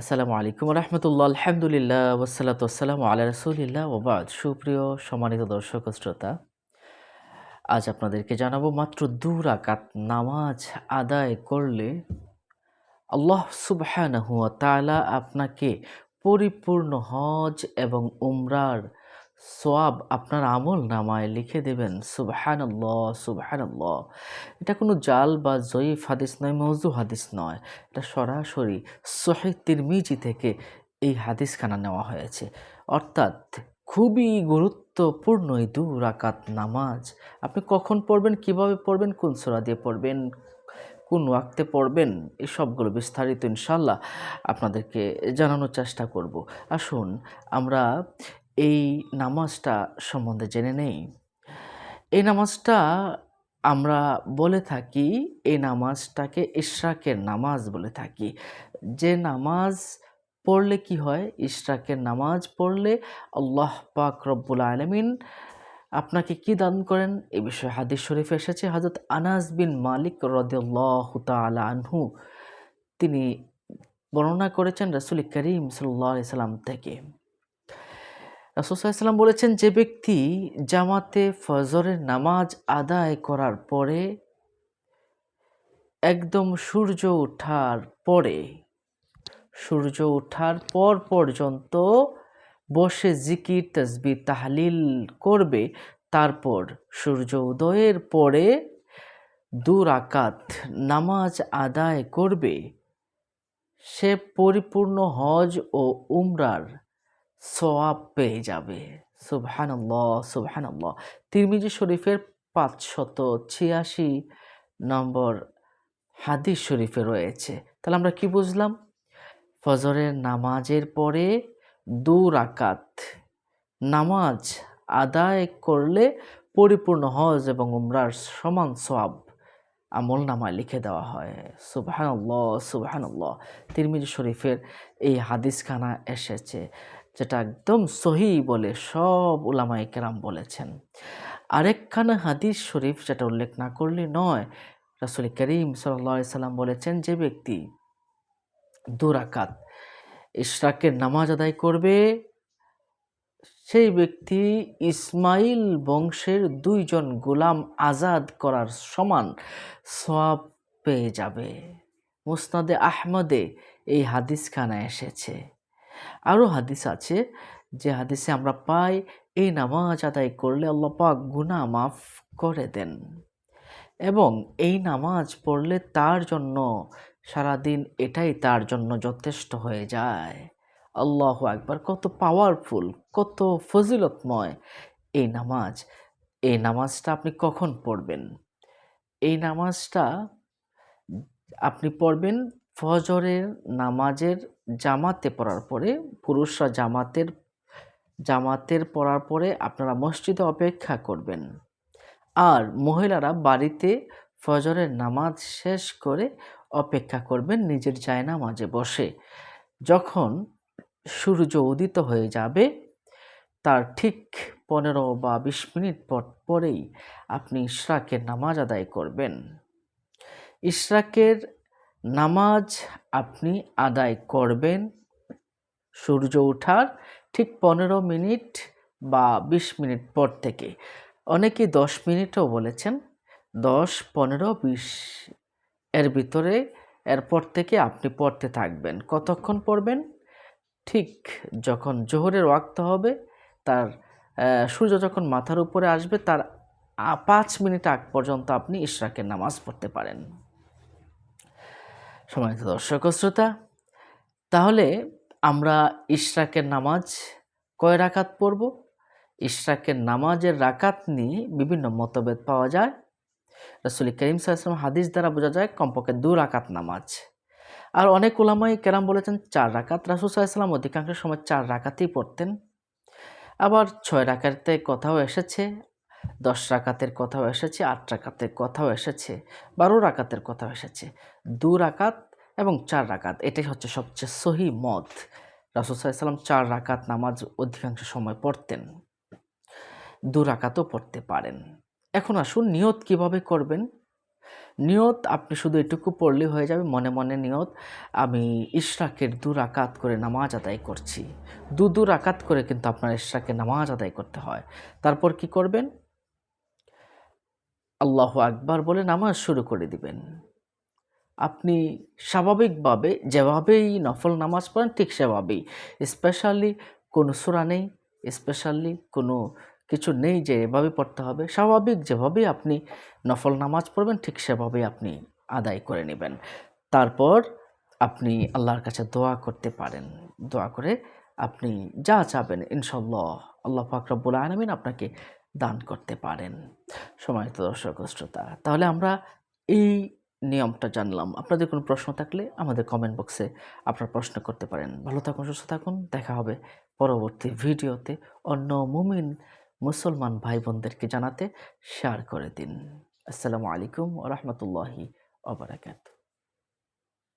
আসসালামু আলাইকুম রহমতুল্লাহ আলহামদুলিল্লাহ ওসালাত আসসালামু আল্লাহ রসুলিল্লাহ ওবাদ সুপ্রিয় সম্মানিত দর্শক শ্রোতা, আজ আপনাদেরকে জানাব মাত্র দু রাকাত নামাজ আদায় করলে আল্লাহ সুবহানাহু তালা আপনাকে পরিপূর্ণ হজ এবং উমরার সোয়াব আপনার আমল নামায় লিখে দেবেন, সুবহানাল্লাহ সুবহানাল্লাহ। এটা কোনো জাল বা জয়ীফ হাদিস নয় মৌজু হাদিস নয়। এটা সরাসরি সহি তিরমিজি থেকে এই হাদিসখানা নেওয়া হয়েছে। অর্থাৎ খুবই গুরুত্বপূর্ণ এই দু রাকাত নামাজ। আপনি কখন পড়বেন, কীভাবে পড়বেন, কোন সোরা দিয়ে পড়বেন, কোন ওয়াক্তে পড়বেন এই সবগুলো বিস্তারিত ইনশাল্লাহ আপনাদেরকে জানানোর চেষ্টা করব। আসুন, আমরা এই নামাজটা সম্বন্ধে জেনে নেই। এই নামাজটা আমরা বলে থাকি, এই নামাজটাকে ইশরাকের নামাজ বলে থাকি। যে নামাজ পড়লে কি হয়? ইশরাকের নামাজ পড়লে আল্লাহ পাক রব্বুল আলমিন আপনাকে কি দান করেন? এ বিষয়ে হাদিস শরীফ এসেছে হজরত আনাস বিন মালিক রদিয়াল্লাহ তালা আনহু। তিনি বর্ণনা করেছেন রসুল করিম সাল্লাহ সাল্লাম থেকে। রাসুসাল্লাম বলেছেন, যে ব্যক্তি জামাতে ফজরের নামাজ আদায় করার পরে, একদম সূর্য ওঠার পরে, সূর্য ওঠার পর পর্যন্ত বসে জিকির তসবি তাহলিল করবে, তারপর সূর্য উদয়ের পরে দু রাকাত নামাজ আদায় করবে, সে পরিপূর্ণ হজ ও উমরার সোয়াব পেয়ে যাবে। সুবহানাল্লাহ সুবহানাল্লাহ। তিরমিজি শরীফের পাঁচশত ছিয়াশি নম্বর হাদিস শরীফে রয়েছে। তাহলে আমরা কি বুঝলাম? ফজরের নামাজের পরে দু রাকাত নামাজ আদায় করলে পরিপূর্ণ হজ এবং উমরার সমান সোয়াব আমল নামায় লিখে দেওয়া হয়। সুবহানাল্লাহ সুবহানাল্লাহ। তিরমিজি শরীফের এই হাদিসখানা এসেছে। যেটা একদম সহি বলে সব উলামাই কেরাম বলেছেন। আরেকখানা হাদিস শরীফ যেটা উল্লেখ না করলে নয়, রাসুল করিম সাল্লা সাল্লাম বলেছেন, যে ব্যক্তি দুরাকাত ইশরাকের নামাজ আদায় করবে, সেই ব্যক্তি ইসমাইল বংশের দুইজন গোলাম আজাদ করার সমান সব পেয়ে যাবে। মুসনাদে আহমদে এই হাদিসখানা এসেছে। আরও হাদিস আছে যে হাদিসে আমরা পাই, এই নামাজ আদায় করলে আল্লাহ পাক গুণা মাফ করে দেন। এবং এই নামাজ পড়লে তার জন্য সারাদিন এটাই তার জন্য যথেষ্ট হয়ে যায়। আল্লাহ একবার কত পাওয়ারফুল কত ফজিলতময় এই নামাজ। এই নামাজটা আপনি কখন পড়বেন? এই নামাজটা আপনি পড়বেন ফজরের নামাজের জামাতে পড়ার পরে, পুরুষরা জামাতের জামাতের পড়ার পরে আপনারা মসজিদে অপেক্ষা করবেন। আর মহিলারা বাড়িতে ফজরের নামাজ শেষ করে অপেক্ষা করবেন নিজের জায়নামাজে বসে। যখন সূর্য উদিত হয়ে যাবে, তার ঠিক পনেরো বা বিশ মিনিট পর, পরেই আপনি ইশরাকের নামাজ আদায় করবেন। ইশরাকের নামাজ আপনি আদায় করবেন। সূর্য ওঠার ঠিক পনেরো মিনিট বা বিশ মিনিট পর থেকে। অনেকে দশ মিনিটও বলেছেন, দশ, পনেরো, বিশ এর ভিতরে এরপর থেকে আপনি পড়তে থাকবেন। কতক্ষণ পড়বেন? ঠিক যখন জোহরের ওয়াক্ত হবে, তার সূর্য যখন মাথার উপরে আসবে, তার পাঁচ মিনিট আগ পর্যন্ত আপনি ইশরাকের নামাজ পড়তে পারেন। সম্মানিত দর্শক শ্রোতা, তাহলে আমরা ইশরাকের নামাজ কয় রাকাত পড়ব? ইশরাকের নামাজের রাকাত নিয়ে বিভিন্ন মতভেদ পাওয়া যায়। রসুল করিম সাহসালাম হাদিস দ্বারা বোঝা যায় কমপক্ষে দু রাকাত নামাজ। আর অনেক ওলামাই কেরাম বলেছেন চার রাকাত। রাসুল সাল্লাম অধিকাংশ সময় চার রাকাতেই পড়তেন। আবার ছয় রাকাতে কথাও এসেছে, দশ রাকাতের কথাও এসেছে, আট রাকাতের কথাও এসেছে, বারো রাকাতের কথাও এসেছে। দু রাকাত এবং চার রাকাত। এটাই হচ্ছে সবচেয়ে সহি মত রাসুসাল্লাম চার রাকাত নামাজ অধিকাংশ সময় পড়তেন। দু রাকাতও পড়তে পারেন। এখন আসুন নিয়ত কীভাবে করবেন? নিয়ত আপনি শুধু এটুকু পড়লেই হয়ে যাবে, মনে মনে নিয়ত, আমি ইশরাকের দু রাকাত করে নামাজ আদায় করছি। দু দু রাকাত করে কিন্তু আপনার ইশরাকের নামাজ আদায় করতে হয়। তারপর কি করবেন? আল্লাহ আকবার বলে নামাজ শুরু করে দিবেন। আপনি স্বাভাবিকভাবে যেভাবেই নফল নামাজ পড়েন, ঠিক সেভাবেই। স্পেশালি কোনো সুরা নেই স্পেশালি কোনো কিছু নেই যে এভাবে পড়তে হবে। স্বাভাবিক যেভাবেই আপনি নফল নামাজ পড়বেন, ঠিক সেভাবেই আপনি আদায় করে নেবেন। তারপর আপনি আল্লাহর কাছে দোয়া করতে পারেন। দোয়া করে আপনি যা চাবেন ইনশাল্লাহ আল্লাহ ফাকরাবুল আলমিন আপনাকে দান করতে পারেন। সময়ত দর্শক শ্রোতা, তাহলে আমরা এই নিয়মটা জানলাম। আপনাদের কোনো প্রশ্ন থাকলে আমাদের কমেন্ট বক্সে আপনারা প্রশ্ন করতে পারেন। ভালো থাকুন, সুস্থ থাকুন। দেখা হবে পরবর্তী ভিডিওতে অন্য মুমিন মুসলমান ভাই বোনদেরকে জানাতে। শেয়ার করে দিন। আসসালামু আলাইকুম রহমতুল্লাহি ওবরাকাতু